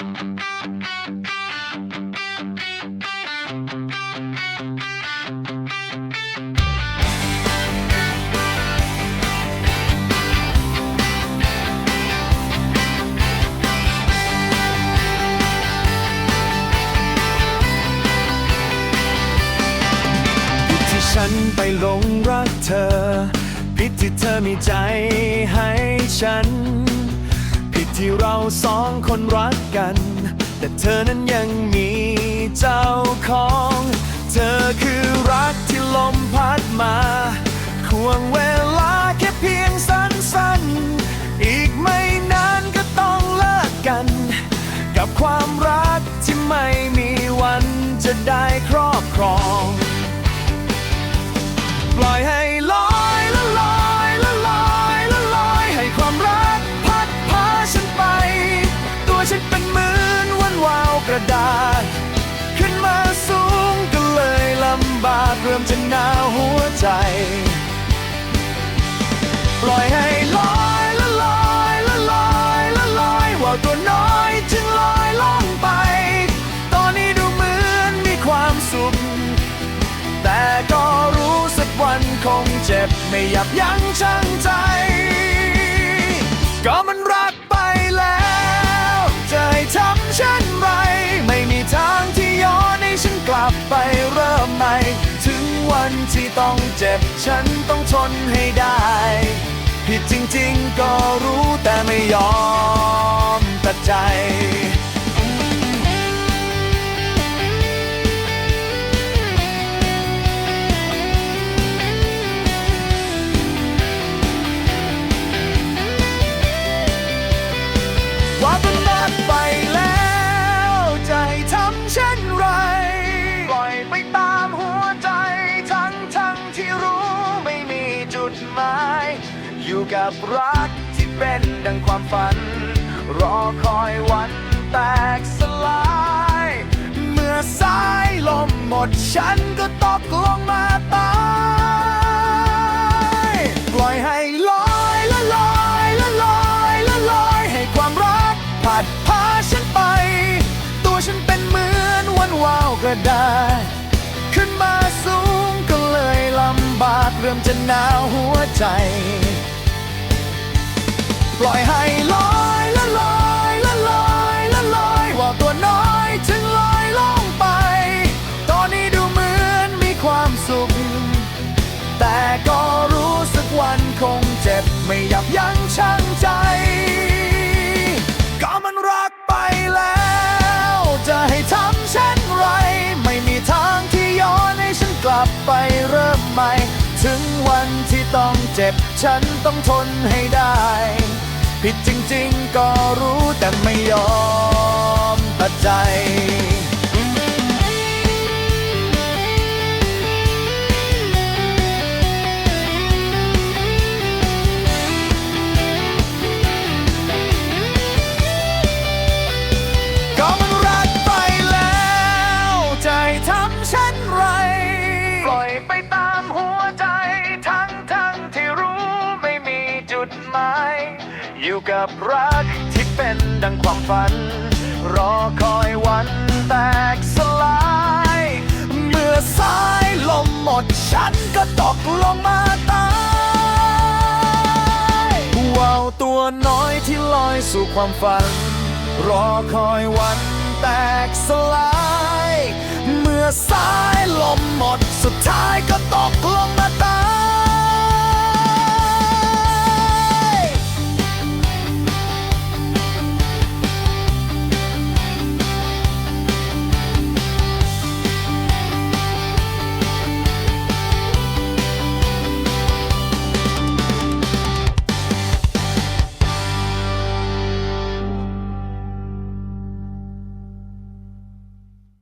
ผิดที่ฉันไปหลงรักเธอผิดที่เธอมีใจให้ฉัน ที่เราสองคนรักกัน แต่เธอนั้นยังมีเจ้าของ เธอคือรักที่ลมพัดมาควงเวลาแค่เพียงสั้นๆ อีกไม่นานก็ต้องเลิกกัน กับความรักที่ไม่มีวันจะได้าเริ่มจะหนาวหัวใจ ปล่อยให้ลอยละลอยละลอยละลอยว่าตัวน้อยจึงลอยล่องไป ตอนนี้ดูเหมือนมีความสุข แต่ก็รู้สักวันคงเจ็บไม่ยับยั้งชั่งใจ ก็มันรักไปแล้วจะให้ทำเช่นไร ไม่มีทางที่ย้อนให้ฉันกลับไปเริ่ นที่ต้องเจ็บ ฉันต้องทนให้ได้ ผิดจริงๆ ก็รู้แต่ไม่ยอม หมาย อยู่กับรักที่เป็นดังความฝัน รอคอยวันแตกสลาย เมื่อสายลมหมดฉันก็ตกลงมาตาย ปล่อยให้ลอยละลอยละลอยละลอยให้ความรักพัดพาฉันไป ตัวฉันเป็นเหมือนวันวาวกระดาษ เริ่มจะหนาวหัวใจ ปล่อยให้ ถึงวันที่ต้องเจ็บ ฉันต้องทนให้ได้ ผิดจริงๆก็รู้แต่ไม่ยอมตัดใจก็มันรักไปแล้วให้ทำเช่นไรปล่อยไปตาม อยู่กับรักที่เป็นดังความฝัน รอคอยวันแตกสลาย เมื่อสายลมหมดฉันก็ตกลงมาตายว่าวตัวน้อยที่ลอยสู่ความฝัน รอคอยวันแตกสลาย เมื่อสายลมหมดสุดท้ายก็ตกลงมาตา